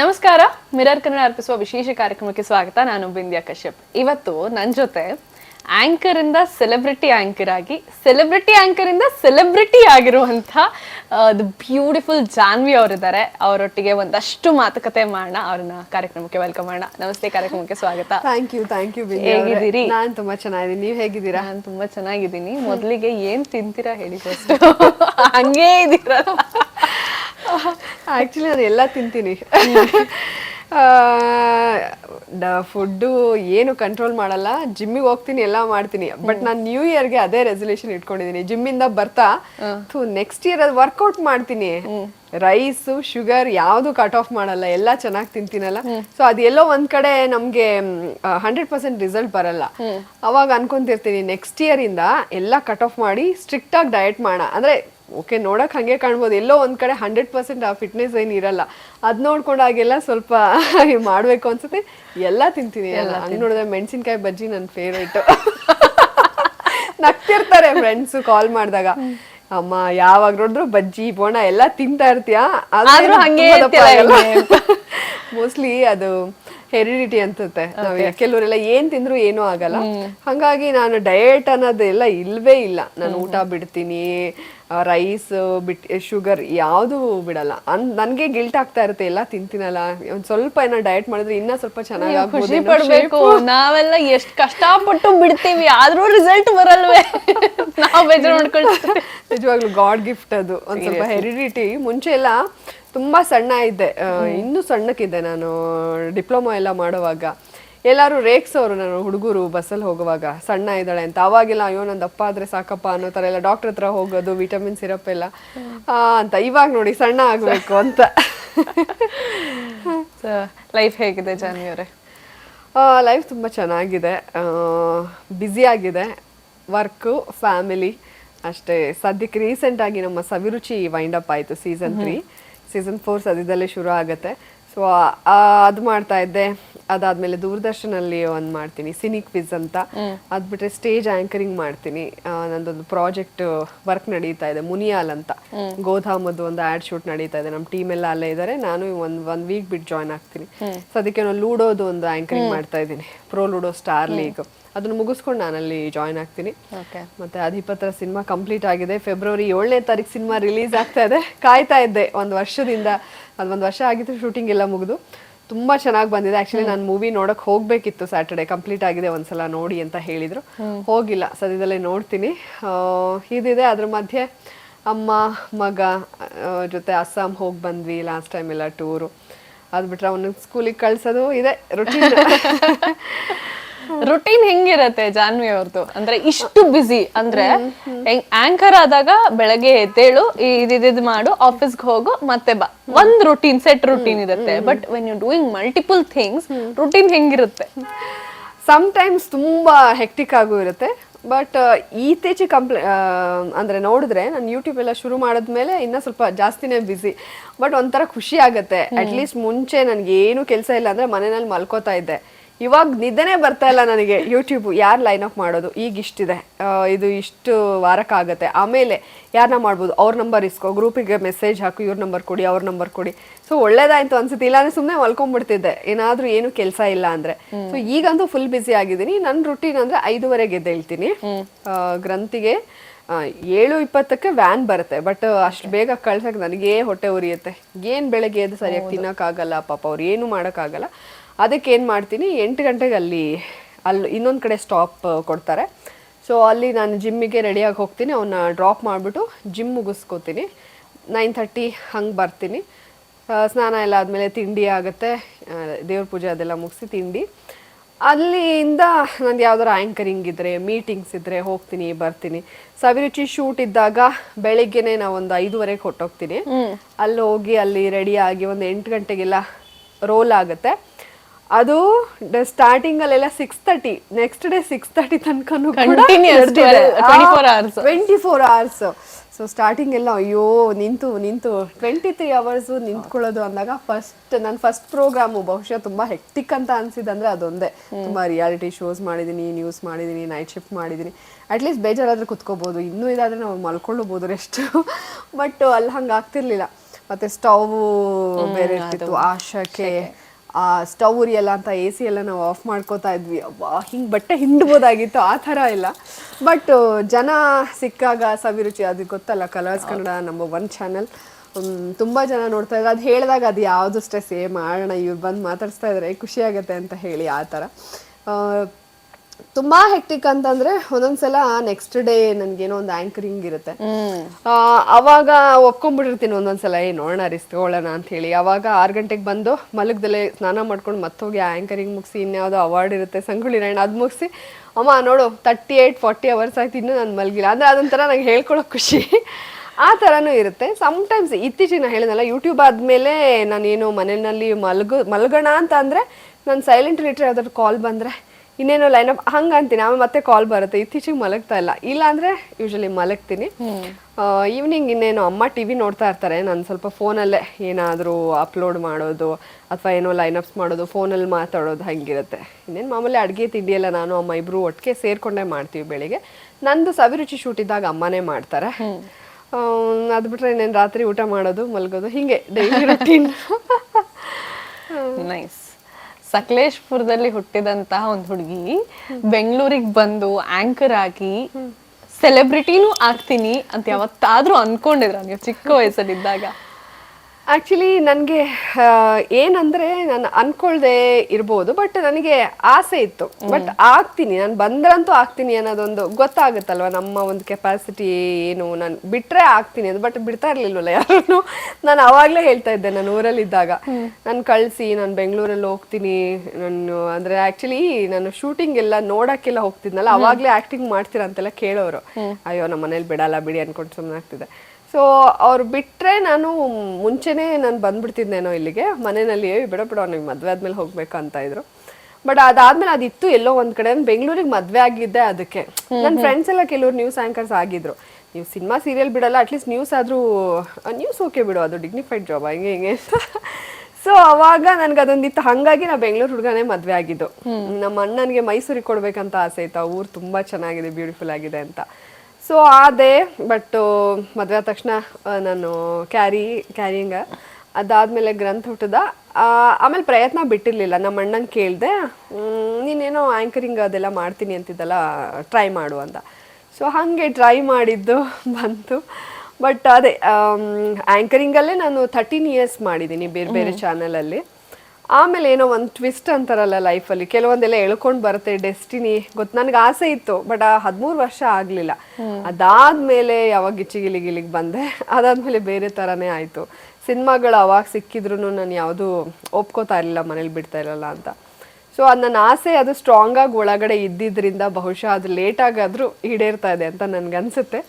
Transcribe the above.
ನಮಸ್ಕಾರ. ಮಿರರ್ ಕನ್ನಡ ಅರ್ಪಿಸುವ ವಿಶೇಷ ಕಾರ್ಯಕ್ರಮಕ್ಕೆ ಸ್ವಾಗತ. ನಾನು ಬಿಂದ್ಯಾ ಕಶ್ಯಪ್. ಇವತ್ತು ನನ್ನ ಜೊತೆ ಆಂಕರ್ ಇಂದ ಸೆಲೆಬ್ರಿಟಿ ಆಂಕರ್ ಆಗಿ ಸೆಲೆಬ್ರಿಟಿ ಆಂಕರ್ ಇಂದ ಸೆಲೆಬ್ರಿಟಿ ಆಗಿರುವಂತ ಬ್ಯೂಟಿಫುಲ್ ಜಾನ್ವಿ ಅವರಿದ್ದಾರೆ. ಅವರೊಟ್ಟಿಗೆ ಒಂದಷ್ಟು ಮಾತುಕತೆ ಮಾಡೋಣ. ಅವ್ರನ್ನ ಕಾರ್ಯಕ್ರಮಕ್ಕೆ ವೆಲ್ಕಮ್ ಮಾಡೋಣ. ನಮಸ್ತೆ ಕಾರ್ಯಕ್ರಮಕ್ಕೆ ಸ್ವಾಗತ. ಥ್ಯಾಂಕ್ ಯು ಥ್ಯಾಂಕ್ ಯು ಹೇಗಿದ್ದೀರಿ? ನಾನು ತುಂಬಾ ಚೆನ್ನಾಗಿದ್ದೀನಿ. ನೀವು ಹೇಗಿದ್ದೀರಾ? ನಾನು ತುಂಬಾ ಚೆನ್ನಾಗಿದ್ದೀನಿ. ಮೊದಲಿಗೆ ಏನ್ ತಿಂತೀರಾ ಹೇಳಿ ಫಸ್ಟ್ ಹಂಗೇ ಇದ್ದೀರಾ ಆಕ್ಚುಲಿ ನಾನು ಎಲ್ಲ ತಿಂತೀನಿ. ಫುಡ್ಡು ಏನು ಕಂಟ್ರೋಲ್ ಮಾಡಲ್ಲ. ಜಿಮ್ಮಿಗೆ ಹೋಗ್ತೀನಿ ಎಲ್ಲ ಮಾಡ್ತೀನಿ. ಬಟ್ ನಾನು ನ್ಯೂ ಇಯರ್ಗೆ ಅದೇ ರೆಸೊಲ್ಯೂಷನ್ ಇಟ್ಕೊಂಡಿದ್ದೀನಿ ಜಿಮ್ಮಿಂದ ಬರ್ತಾ ನೆಕ್ಸ್ಟ್ ಇಯರ್ ಅದು ವರ್ಕೌಟ್ ಮಾಡ್ತೀನಿ. ರೈಸು ಶುಗರ್ ಯಾವುದು ಕಟ್ ಆಫ್ ಮಾಡಲ್ಲ. ಎಲ್ಲ ಚೆನ್ನಾಗಿ ತಿಂತೀನಲ್ಲ. ಸೊ ಅದೆಲ್ಲೋ ಒಂದ್ ಕಡೆ ನಮ್ಗೆ ಹಂಡ್ರೆಡ್ ಪರ್ಸೆಂಟ್ ರಿಸಲ್ಟ್ ಬರಲ್ಲ. ಅವಾಗ ಅನ್ಕೊಂತಿರ್ತೀನಿ ನೆಕ್ಸ್ಟ್ ಇಯರ್ ಇಂದ ಎಲ್ಲ ಕಟ್ ಆಫ್ ಮಾಡಿ ಸ್ಟ್ರಿಕ್ಟ್ ಆಗಿ ಡಯಟ್ ಮಾಡೋಣ ಅಂದ್ರೆ ಓಕೆ ನೋಡಕ್ ಹಂಗೆ ಕಾಣ್ಬೋದು. ಎಲ್ಲೋ ಒಂದ್ ಕಡೆ ಹಂಡ್ರೆಡ್ ಪರ್ಸೆಂಟ್ ಆ ಫಿಟ್ನೆಸ್ ಏನ್ ಇರಲ್ಲ. ಅದ್ ನೋಡ್ಕೊಂಡಾಗೆಲ್ಲ ಸ್ವಲ್ಪ ಮಾಡ್ಬೇಕು ಅನ್ಸುತ್ತೆ. ಎಲ್ಲ ತಿಂತೀನಿ. ಎಲ್ಲ ಹಂಗ್ ನೋಡಿದ್ರೆ ಮೆಣಸಿನ್ಕಾಯಿ ಬಜ್ಜಿ ನನ್ನ ಫೇವ್ರೇಟ್ ನಗ್ತಿರ್ತಾರೆ ಫ್ರೆಂಡ್ಸ್ ಕಾಲ್ ಮಾಡಿದಾಗ. ಅಮ್ಮ ಯಾವಾಗ ನೋಡಿದ್ರು ಬಜ್ಜಿ ಬೋಣ ಎಲ್ಲ ತಿಂತಾ ಇರ್ತೀಯಾ? ಆದ್ರೂ ಹಂಗೆ ಇರ್ತೀಯಲ್ಲ ಮೋಸ್ಟ್ಲಿ ಅದು ಹೆರಿಡಿಟಿ ಅನ್ಸುತ್ತೆ ನಾವ್ ಕೆಲವರೆಲ್ಲ ಏನ್ ತಿಂದ್ರು ಏನೂ ಆಗಲ್ಲ. ಹಂಗಾಗಿ ನಾನು ಡಯಟ್ ಅನ್ನೋದೆಲ್ಲ ಇಲ್ವೇ ಇಲ್ಲ. ನಾನು ಊಟ ಬಿಡ್ತೀನಿ ರೈಸ್ ಬಿಟ್ ಶುಗರ್ ಯಾವುದು ಬಿಡಲ್ಲ. ಅನ್ ನನ್ಗೆ ಗಿಲ್ಟ್ ಆಗ್ತಾ ಇರುತ್ತೆ. ಎಲ್ಲ ತಿಂತೀನಲ್ಲ. ಒಂದ್ ಸ್ವಲ್ಪ ಏನೋ ಡಯಟ್ ಮಾಡಿದ್ರೆ ಇನ್ನ ಸ್ವಲ್ಪ ಚೆನ್ನಾಗಿ ಖುಷಿ ಪಡ್ಬೇಕು. ನಾವೆಲ್ಲ ಎಷ್ಟ್ ಕಷ್ಟಪಟ್ಟು ಬಿಡ್ತೀವಿ. ಆದ್ರೂ ರಿಸಲ್ಟ್ ಬರಲ್ವೇ? ನಾವ್ ಬೇಜಾರು ಮಾಡ್ಕೊಳ್ತೀವಿ ನಿಜವಾಗ್ಲೂ ಗಾಡ್ ಗಿಫ್ಟ್ ಅದು. ಒಂದ್ ಸ್ವಲ್ಪ ಹೆರಿಡಿಟಿ ಮುಂಚೆ ಎಲ್ಲ ತುಂಬಾ ಸಣ್ಣ ಇದ್ದೆ ಇನ್ನು ಸಣ್ಣಕ್ಕಿದ್ದೆ ನಾನು ಡಿಪ್ಲೊಮಾ ಎಲ್ಲ ಮಾಡುವಾಗ. ಎಲ್ಲಾರು ರೇಗ್ಸೋರು ನಾನು ಹುಡುಗರು ಬಸ್ಸಲ್ಲಿ ಹೋಗುವಾಗ ಸಣ್ಣ ಇದ್ದಾಳೆ ಅಂತ. ಅವಾಗೆಲ್ಲ ಅಯ್ಯೋ ನನ್ನ ದಪ್ಪ ಆದ್ರೆ ಸಾಕಪ್ಪ ಅನ್ನೋ ಥರ ಎಲ್ಲ ಡಾಕ್ಟರ್ ಹತ್ರ ಹೋಗೋದು ವಿಟಮಿನ್ ಸಿರಪ್ ಎಲ್ಲ. ಅಂತ. ಇವಾಗ ನೋಡಿ ಸಣ್ಣ ಆಗ್ಬೇಕು ಅಂತ. ಲೈಫ್ ಹೇಗಿದೆ ಜಾನ್ವಿ ಅವರೇ? ಲೈಫ್ ತುಂಬ ಚೆನ್ನಾಗಿದೆ. ಬ್ಯುಸಿ ಆಗಿದೆ. ವರ್ಕು ಫ್ಯಾಮಿಲಿ ಅಷ್ಟೇ. ಸದ್ಯಕ್ಕೆ ರೀಸೆಂಟಾಗಿ ನಮ್ಮ ಸವಿರುಚಿ ವೈಂಡ್ ಅಪ್ ಆಯಿತು ಸೀಸನ್ ತ್ರೀ ಸೀಸನ್ ಫೋರ್ ಸದ್ಯದಲ್ಲೇ ಶುರು ಆಗುತ್ತೆ. ಸೊ ಅದು ಮಾಡ್ತಾ ಇದ್ದೆ. ಅದಾದ್ಮೇಲೆ ದೂರದರ್ಶನಲ್ಲಿ ಒಂದು ಮಾಡ್ತೀನಿ ಸಿನಿಕ್ ಕ್ವಿಜ್ ಅಂತ. ಅದ್ ಬಿಟ್ರೆ ಸ್ಟೇಜ್ ಆಂಕರಿಂಗ್ ಮಾಡ್ತೀನಿ. ನಂದೊಂದು ಪ್ರಾಜೆಕ್ಟ್ ವರ್ಕ್ ನಡೀತಾ ಇದೆ ಮುನಿಯಾಲ್ ಅಂತ. ಗೋಧಾಮದ್ದು ಒಂದು ಆಡ್ ಶೂಟ್ ನಡೀತಾ ಇದೆ. ನಮ್ಮ ಟೀಮ್ ಎಲ್ಲ ಅಲ್ಲೇ ಇದ್ದಾರೆ ನಾನು ಒಂದ್ ಒಂದ್ ವೀಕ್ ಬಿಟ್ಟು ಜಾಯ್ನ್ ಆಗ್ತೀನಿ. ಸೊ ಅದಕ್ಕೆ ನಾನು ಲೂಡೋದು ಒಂದು ಆಂಕರಿಂಗ್ ಮಾಡ್ತಾ ಇದ್ದೀನಿ. ಪ್ರೋ ಲೂಡೋ ಸ್ಟಾರ್ ಲೀಗ್ ಅದನ್ನ ಮುಗಿಸ್ಕೊಂಡು ನಾನಲ್ಲಿ ಜಾಯ್ನ್ ಆಗ್ತೀನಿ. ಓಕೆ ಮತ್ತೆ ಅಧಿಪತ್ರ ಸಿನಿಮಾ ಕಂಪ್ಲೀಟ್ ಆಗಿದೆ. ಫೆಬ್ರವರಿ ಏಳನೇ ತಾರೀಕು ಸಿನಿಮಾ ರಿಲೀಸ್ ಆಗ್ತಾ ಇದೆ. ಕಾಯ್ತಾ ಇದ್ದೆ. ಒಂದು ವರ್ಷದಿಂದ ಅದೊಂದು ವರ್ಷ ಆಗಿತ್ತು ಶೂಟಿಂಗ್ ಎಲ್ಲ ಮುಗಿದು. ತುಂಬಾ ಚೆನ್ನಾಗಿ ಬಂದಿದೆ. ಆಕ್ಚುಲಿ ನಾನು ಮೂವಿ ನೋಡಕ್ ಹೋಗ್ಬೇಕಿತ್ತು ಸ್ಯಾಟರ್ಡೆ ಕಂಪ್ಲೀಟ್ ಆಗಿದೆ ಒಂದ್ಸಲ ನೋಡಿ ಅಂತ ಹೇಳಿದ್ರು. ಹೋಗಿಲ್ಲ. ಸದ್ಯದಲ್ಲೇ ನೋಡ್ತೀನಿ. ಇದಿದೆ. ಅದ್ರ ಮಧ್ಯೆ ಅಮ್ಮ ಮಗ ಜೊತೆ ಅಸ್ಸಾಂ ಹೋಗಿ ಬಂದ್ವಿ ಲಾಸ್ಟ್ ಟೈಮ್ ಎಲ್ಲ ಟೂರು ಅದ್ಬಿಟ್ರೆ ಅವನು ಸ್ಕೂಲಿಗೆ ಕಳ್ಸೋದು ಇದೆ ರೊಟೀನ್ ರುಟೀನ್ ಹೆಂಗಿರತ್ತೆ ಜಾನ್ವಿ ಅವ್ರದ್ದು ಅಂದ್ರೆ ಇಷ್ಟು ಬಿಸಿ ಅಂದ್ರೆ ಆಂಕರ್ ಆದಾಗ ಬೆಳಗ್ಗೆ ಎದ್ದೇಳು ಇದಿದ್ ಮಾಡು ಆಫೀಸ್ಗೆ ಹೋಗು ಮತ್ತೆ ಬಾ. ಒಂದ್ ರುಟೀನ್ ಸೆಟ್ ರುಟೀನ್ ಇರುತ್ತೆ. But when you doing multiple things routine ಹೆಂಗಿರುತ್ತೆ? ಸಮ್ಟೈಮ್ಸ್ ತುಂಬಾ ಹೆಕ್ಟಿಕ್ ಆಗು ಇರುತ್ತೆ. ಬಟ್ ಈಚೆ ಕಂಪ್ಲೇ ಅಂದ್ರೆ ನೋಡಿದ್ರೆ ನಾನು ಯೂಟ್ಯೂಬ್ ಎಲ್ಲ ಶುರು ಮಾಡಿದ್ಮೇಲೆ ಇನ್ನೂ ಸ್ವಲ್ಪ ಜಾಸ್ತಿನೇ ಬಿಸಿ ಬಟ್ ಒಂಥರ ಖುಷಿ ಆಗುತ್ತೆ. ಅಟ್ಲೀಸ್ಟ್ ಮುಂಚೆ ನನ್ಗೆ ಏನು ಕೆಲಸ ಇಲ್ಲ ಅಂದ್ರೆ ಮನೆಯಲ್ಲಿ ಮಲ್ಕೋತಾ ಇದ್ದೆ. ಇವಾಗ ನಿದ್ದೆನೇ ಬರ್ತಾ ಇಲ್ಲ ನನಗೆ ಯೂಟ್ಯೂಬ್ ಯಾರು ಲೈನ್ ಅಪ್ ಮಾಡೋದು? ಈಗ ಇಷ್ಟಿದೆ. ಇದು ಇಷ್ಟು ವಾರಕ್ಕಾಗತ್ತೆ. ಆಮೇಲೆ ಯಾರನ್ನ ಮಾಡ್ಬೋದು? ಅವ್ರ ನಂಬರ್ ಇಸ್ಕೋ. ಗ್ರೂಪಿಗೆ ಮೆಸೇಜ್ ಹಾಕು. ಇವ್ರ ನಂಬರ್ ಕೊಡಿ ಅವ್ರ ನಂಬರ್ ಕೊಡಿ. ಸೊ ಒಳ್ಳೇದಾಯ್ತು ಅನ್ಸುತ್ತೆ. ಇಲ್ಲಾಂದ್ರೆ ಸುಮ್ಮನೆ ಮಲ್ಕೊಂಡ್ಬಿಡ್ತಿದ್ದೆ ಏನಾದ್ರೂ ಏನು ಕೆಲಸ ಇಲ್ಲ ಅಂದ್ರೆ. ಸೊ ಈಗಂತೂ ಫುಲ್ ಬ್ಯುಸಿ ಆಗಿದ್ದೀನಿ. ನನ್ನ ರುಟೀನ್ ಅಂದ್ರೆ ಐದುವರೆಗೆ ಎದ್ದೇಳ್ತೀನಿ ಗ್ರಂಥಿಗೆ ಏಳು ಇಪ್ಪತ್ತಕ್ಕೆ ವ್ಯಾನ್ ಬರುತ್ತೆ. ಬಟ್ ಅಷ್ಟು ಬೇಗ ಕಳ್ಸಕ್ಕೆ ನನಗೇ ಹೊಟ್ಟೆ ಉರಿಯುತ್ತೆ. ಏನ್ ಬೆಳಗ್ಗೆ ಎದ್ದು ಸರಿಯಾಗಿ ತಿನ್ನೋಕ್ಕಾಗಲ್ಲ. ಪಾಪ ಅವ್ರು ಏನು ಮಾಡೋಕ್ಕಾಗಲ್ಲ. ಅದಕ್ಕೆ ಏನು ಮಾಡ್ತೀನಿ ಎಂಟು ಗಂಟೆಗೆ ಅಲ್ಲಿ ಅಲ್ಲಿ ಇನ್ನೊಂದು ಕಡೆ ಸ್ಟಾಪ್ ಕೊಡ್ತಾರೆ. ಸೊ ಅಲ್ಲಿ ನಾನು ಜಿಮ್ಮಿಗೆ ರೆಡಿಯಾಗಿ ಹೋಗ್ತೀನಿ ಅವನ್ನ ಡ್ರಾಪ್ ಮಾಡಿಬಿಟ್ಟು ಜಿಮ್ ಮುಗಿಸ್ಕೋತೀನಿ. ನೈನ್ ಥರ್ಟಿ ಹಂಗೆ ಬರ್ತೀನಿ. ಸ್ನಾನ ಎಲ್ಲ ಆದಮೇಲೆ ತಿಂಡಿ ಆಗುತ್ತೆ ದೇವ್ರ ಪೂಜೆ ಅದೆಲ್ಲ ಮುಗಿಸಿ ತಿಂಡಿ. ಅಲ್ಲಿಂದ ನಂದು ಯಾವ್ದಾರು ಆ್ಯಂಕರಿಂಗ್ ಇದ್ರೆ ಮೀಟಿಂಗ್ಸ್ ಇದ್ರೆ ಹೋಗ್ತೀನಿ ಬರ್ತೀನಿ. ಸವಿರುಚಿ ಶೂಟ್ ಇದ್ದಾಗ ಬೆಳಿಗ್ಗೆನೆ ನಾವು ಒಂದು ಐದುವರೆಗೆ ಹೊಟ್ಟೋಗ್ತೀನಿ ಅಲ್ಲಿ ಹೋಗಿ ಅಲ್ಲಿ ರೆಡಿ ಆಗಿ ಒಂದು ಎಂಟು ಗಂಟೆಗೆಲ್ಲ ರೋಲ್ ಆಗುತ್ತೆ. ಅದು ಸ್ಟಾರ್ಟಿಂಗ್ ಅಲ್ಲೆಲ್ಲ six thirty next day six thirty ತನಕನೂ Continuous 24 hours. Twenty four hours so starting ಎಲ್ಲ ಅಯ್ಯೋ ನಿಂತು ನಿಂತು ಟ್ವೆಂಟಿ ತ್ರೀ ಅವರ್ಸ್ ನಿಂತ್ಕೊಳ್ಳೋದು ಅಂದಾಗ ಫಸ್ಟ್ ನನ್ನ ಫಸ್ಟ್ ಪ್ರೋಗ್ರಾಮು ಬಹುಶಃ ತುಂಬ ಹೆಕ್ಟಿಕ್ ಅಂತ ಅನ್ಸಿದಂದ್ರೆ ಅದೊಂದೇ. ತುಂಬ ರಿಯಾಲಿಟಿ ಶೋಸ್ ಮಾಡಿದೀನಿ ನ್ಯೂಸ್ ಮಾಡಿದೀನಿ ನೈಟ್ ಶಿಫ್ಟ್ ಮಾಡಿದ್ದೀನಿ ಅಟ್ಲೀಸ್ಟ್ ಬೇಜಾರಾದ್ರೆ ಕುತ್ಕೋಬೋದು. ಇನ್ನೂ ಇದಾದ್ರೆ ನಾವು ಮಲ್ಕೊಳ್ಳಬಹುದು ರೆಸ್ಟ್ ಬಟ್ ಅಲ್ಲಿ ಹಂಗೆ ಆಗ್ತಿರ್ಲಿಲ್ಲ. ಮತ್ತೆ ಸ್ಟವ್ ಬೇರೆ ಇರ್ತಿತ್ತು ಆ ಶಕೆ ಆ ಸ್ಟವ್ ಉರಿಯಲ್ಲ ಅಂತ ಎ ಸಿ ಎಲ್ಲ ನಾವು ಆಫ್ ಮಾಡ್ಕೋತಾ ಇದ್ವಿ. ಅಬ್ಬಾ ಹಿಂಗೆ ಬಟ್ಟೆ ಹಿಂಡ್ಬೋದಾಗಿತ್ತು ಆ ಥರ ಇಲ್ಲ. ಬಟ್ ಜನ ಸಿಕ್ಕಾಗ ಸವಿರುಚಿ ಅದು ಗೊತ್ತಲ್ಲ ಕಲರ್ಸ್ ಕನ್ನಡ ನಮ್ಮ ಒನ್ ಚಾನಲ್ ತುಂಬ ಜನ ನೋಡ್ತಾ ಇದ್ದಾರೆ. ಅದು ಹೇಳಿದಾಗ ಅದು ಯಾವುದು ಸ್ಟ್ರೆಸ್ ಏ ಮಾಡೋಣ ಇವ್ರು ಬಂದು ಮಾತಾಡಿಸ್ತಾ ಇದ್ದಾರೆ ಖುಷಿ ಆಗುತ್ತೆ ಅಂತ ಹೇಳಿ ಆ ಥರ. ಆ, ತುಂಬಾ ಹೆಕ್ಟಿಕ್ ಅಂತಂದ್ರೆ ಒಂದೊಂದ್ಸಲ ನೆಕ್ಸ್ಟ್ ಡೇ ನನ್ಗೇನೋ ಒಂದು ಆಂಕರಿಂಗ್ ಇರುತ್ತೆ. ಆ, ಅವಾಗ ಒಪ್ಕೊಂಡ್ಬಿಟ್ಟಿರ್ತೀನಿ ಒಂದೊಂದ್ಸಲ ಏ ನೋಡೋಣ ರಿಸ್ಕ್ ತಗೊಳ್ಳೋಣ ಅಂತ ಹೇಳಿ. ಅವಾಗ ಆರು ಗಂಟೆಗೆ ಬಂದು ಮಲಗ್ದಲ್ಲೇ ಸ್ನಾನ ಮಾಡ್ಕೊಂಡು ಮತ್ತೋಗಿ ಆಂಕರಿಂಗ್ ಮುಗಿಸಿ ಇನ್ಯಾವುದೋ ಅವಾರ್ಡ್ ಇರುತ್ತೆ ಸಂಗೊಳ್ಳಿ ರಾಯಣ್ಣ ಅದು ಮುಗಿಸಿ ಅಮ್ಮ ನೋಡು ತರ್ಟಿ ಏಯ್ಟ್ ಫಾರ್ಟಿ ಅವರ್ಸ್ ಆಯ್ತು ಇನ್ನೂ ನಾನು ಮಲಗಿಲ್ಲ. ಅಂದ್ರೆ ಅದೊಂಥರ ನಂಗೆ ಹೇಳ್ಕೊಳ್ಳೋ ಖುಷಿ. ಆ ಥರನೂ ಇರುತ್ತೆ. ಸಮ್ಟೈಮ್ಸ್ ಟೈಮ್ಸ್ ಇತ್ತೀಚಿನ ಹೇಳಿದ್ನಲ್ಲ ಯೂಟ್ಯೂಬ್ ಆದಮೇಲೆ ನಾನೇನು ಮನೆಯಲ್ಲಿ ಮಲಗು ಮಲಗೋಣ ಅಂತ ಅಂದರೆ ನಾನು ಸೈಲೆಂಟ್ ರಿಟ್ರ್ ಯಾವ್ದಾದ್ರು ಕಾಲ್ ಬಂದರೆ ಇನ್ನೇನೋ ಲೈನ್ ಅಪ್ ಹಂಗ ಅಂತೀನಿ ಆಮೇಲೆ ಮತ್ತೆ ಕಾಲ್ ಬರುತ್ತೆ. ಇತ್ತೀಚೆಗೆ ಮಲಗ್ತಾ ಇಲ್ಲ. ಇಲ್ಲ ಅಂದರೆ ಯೂಶಲಿ ಮಲಗ್ತೀನಿ. ಈವ್ನಿಂಗ್ ಇನ್ನೇನು ಅಮ್ಮ ಟಿ ವಿ ನೋಡ್ತಾ ಇರ್ತಾರೆ. ನಾನು ಸ್ವಲ್ಪ ಫೋನಲ್ಲೇ ಏನಾದ್ರೂ ಅಪ್ಲೋಡ್ ಮಾಡೋದು ಅಥವಾ ಏನೋ ಲೈನ್ ಅಪ್ಸ್ ಮಾಡೋದು ಫೋನಲ್ಲಿ ಮಾತಾಡೋದು ಹಂಗಿರುತ್ತೆ. ಇನ್ನೇನು ಮಾಮೂಲಿ ಅಡುಗೆ ತಿಂಡಿ ಎಲ್ಲ ನಾನು, ಅಮ್ಮ ಇಬ್ರು ಒಟ್ಟಿಗೆ ಸೇರ್ಕೊಂಡೇ ಮಾಡ್ತೀವಿ ಬೆಳಿಗ್ಗೆ. ನಂದು ಸವಿರುಚಿ ಶೂಟ್ ಇದ್ದಾಗ ಅಮ್ಮನೇ ಮಾಡ್ತಾರೆ. ಅದ್ ಬಿಟ್ರೆ ಇನ್ನೇನು ರಾತ್ರಿ ಊಟ ಮಾಡೋದು, ಮಲಗೋದು, ಹಿಂಗೆ ಡೈಲಿ ರುಟೀನ್ ನೈಸ್ ಸಕಲೇಶ್ಪುರದಲ್ಲಿ ಹುಟ್ಟಿದಂತಹ ಒಂದು ಹುಡುಗಿ ಬೆಂಗಳೂರಿಗೆ ಬಂದು ಆಂಕರ್ ಆಗಿ ಸೆಲೆಬ್ರಿಟಿನೂ ಆಗ್ತೀನಿ ಅಂತ ಯಾವತ್ತಾದ್ರೂ ಅನ್ಕೊಂಡಿದ್ರ ನೀವು ಚಿಕ್ಕ ವಯಸ್ಸಲ್ಲಿದ್ದಾಗ. ಆ್ಯಕ್ಚುಲಿ ನನಗೆ ಏನಂದ್ರೆ ನಾನು ಅನ್ಕೊಳ್ದೆ ಇರ್ಬೋದು ಬಟ್ ನನಗೆ ಆಸೆ ಇತ್ತು. ಬಟ್ ಆಗ್ತೀನಿ ನಾನು ಬಂದ್ರಂತೂ ಆಗ್ತೀನಿ ಅನ್ನೋದೊಂದು ಗೊತ್ತಾಗುತ್ತಲ್ವ ನಮ್ಮ ಒಂದು ಕೆಪಾಸಿಟಿ ಏನು ನಾನು ಬಿಟ್ರೆ ಆಗ್ತೀನಿ ಅದು ಬಟ್ ಬಿಡ್ತಾ ಇರ್ಲಿಲ್ವಲ್ಲ ಯಾರು ನಾನು ಆವಾಗಲೇ ಹೇಳ್ತಾ ಇದ್ದೆ ನಾನು ಊರಲ್ಲಿದ್ದಾಗ. ನಾನು ಕಳಿಸಿ ನಾನು ಬೆಂಗಳೂರಲ್ಲಿ ಹೋಗ್ತೀನಿ ನಾನು ಅಂದ್ರೆ ಆ್ಯಕ್ಚುಲಿ ನಾನು ಶೂಟಿಂಗ್ ಎಲ್ಲ ನೋಡೋಕ್ಕೆಲ್ಲ ಹೋಗ್ತಿದ್ನಲ್ಲ ಅವಾಗಲೇ ಆ್ಯಕ್ಟಿಂಗ್ ಮಾಡ್ತೀರಾ ಅಂತೆಲ್ಲ ಕೇಳೋರು. ಅಯ್ಯೋ ನಮ್ಮ ಮನೇಲಿ ಬಿಡಲ್ಲ ಬಿಡಿ ಅನ್ಕೊಂಡು ಸುಮ್ಮನೆ ಆಗ್ತಿದ್ದೆ. ಸೊ ಅವ್ರು ಬಿಟ್ರೆ ನಾನು ಮುಂಚೆನೇ ನಾನು ಬಂದ್ಬಿಡ್ತಿದ್ನೇನೋ ಇಲ್ಲಿಗೆ. ಮನೆಯಲ್ಲಿ ಏ ಬಿಡ ಬಿಡೋ ನಿಮ್ಗೆ ಮದುವೆ ಆದ್ಮೇಲೆ ಹೋಗ್ಬೇಕು ಅಂತ ಇದ್ರು. ಬಟ್ ಅದಾದ್ಮೇಲೆ ಅದಿತ್ತು ಎಲ್ಲೋ ಒಂದ್ ಕಡೆ. ಬೆಂಗಳೂರಿಗೆ ಮದ್ವೆ ಆಗಿದ್ದೆ ಅದಕ್ಕೆ. ನನ್ನ ಫ್ರೆಂಡ್ಸ್ ಎಲ್ಲ ಕೆಲವ್ರು ನ್ಯೂಸ್ ಆಂಕರ್ಸ್ ಆಗಿದ್ರು. ನೀವು ಸಿನಿಮಾ ಸೀರಿಯಲ್ ಬಿಡಲ್ಲ ಅಟ್ಲೀಸ್ಟ್ ನ್ಯೂಸ್ ಆದ್ರೂ ನ್ಯೂಸ್ ಓಕೆ ಬಿಡು ಅದು ಡಿಗ್ನಿಫೈಡ್ ಜಾಬ್ ಹಿಂಗೆ ಹಿಂಗೆ ಸೊ ಅವಾಗ ನನ್ಗೆ ಅದೊಂದಿತ್ತು. ಹಾಗಾಗಿ ನಾ ಬೆಂಗಳೂರು ಹುಡುಗನೇ ಮದ್ವೆ ಆಗಿದ್ದು. ನಮ್ಮ ಅಣ್ಣನಿಗೆ ಮೈಸೂರಿಗೆ ಕೊಡ್ಬೇಕಂತ ಆಸೆ ಇತ್ತು. ಆ ಊರು ತುಂಬಾ ಚೆನ್ನಾಗಿದೆ ಬ್ಯೂಟಿಫುಲ್ ಆಗಿದೆ ಅಂತ. ಸೊ ಆದೆ ಬಟ್ ಮದುವೆ ಆದ ತಕ್ಷಣ ನಾನು ಕ್ಯಾರಿ ಕ್ಯಾರಿಂಗ ಅದಾದ್ಮೇಲೆ ಗ್ರಂಥ ಹುಟ್ಟದ. ಆಮೇಲೆ ಪ್ರಯತ್ನ ಬಿಟ್ಟಿರಲಿಲ್ಲ. ನಮ್ಮ ಅಣ್ಣಂಗೆ ಕೇಳಿದೆ ನೀನೇನೋ ಆ್ಯಂಕರಿಂಗ್ ಅದೆಲ್ಲ ಮಾಡ್ತೀನಿ ಅಂತಿದ್ದಲ್ಲ ಟ್ರೈ ಮಾಡು ಅಂತ. ಸೊ ಹಾಗೆ ಟ್ರೈ ಮಾಡಿದ್ದು ಬಂತು. ಬಟ್ ಅದೇ ಆ್ಯಂಕರಿಂಗಲ್ಲೇ ನಾನು ಥರ್ಟೀನ್ ಇಯರ್ಸ್ ಮಾಡಿದ್ದೀನಿ ಬೇರೆ ಬೇರೆ ಚಾನಲಲ್ಲಿ ಆಮೇಲೆ ಏನೋ ಒಂದು ಟ್ವಿಸ್ಟ್ ಅಂತಾರಲ್ಲ ಲೈಫಲ್ಲಿ ಕೆಲವೊಂದೆಲ್ಲ ಎಳ್ಕೊಂಡು ಬರುತ್ತೆ ಡೆಸ್ಟಿನಿ ಗೊತ್ತು ನನಗೆ ಆಸೆ ಇತ್ತು ಬಟ್ ಆ ಹದಿಮೂರು ವರ್ಷ ಆಗಲಿಲ್ಲ. ಅದಾದ್ಮೇಲೆ ಯಾವಾಗ ಗಿಚ್ಚಿಗಿಲಿ ಗಿಲಿಗೆ ಬಂದೆ ಅದಾದ್ಮೇಲೆ ಬೇರೆ ಥರನೇ ಆಯಿತು. ಸಿನಿಮಾಗಳು ಅವಾಗ ಸಿಕ್ಕಿದ್ರು ನಾನು ಯಾವುದು ಒಪ್ಕೋತಾ ಇರಲಿಲ್ಲ ಮನೇಲಿ ಬಿಡ್ತಾ ಇರಲಿಲ್ಲ ಅಂತ. ಸೊ ಅದು ನನ್ನ ಆಸೆ ಅದು ಸ್ಟ್ರಾಂಗಾಗಿ ಒಳಗಡೆ ಇದ್ದಿದ್ದರಿಂದ ಬಹುಶಃ ಅದು ಲೇಟಾಗಾದರೂ ಈಡೇರ್ತಾ ಇದೆ ಅಂತ ನನ್ಗನ್ಸುತ್ತೆ.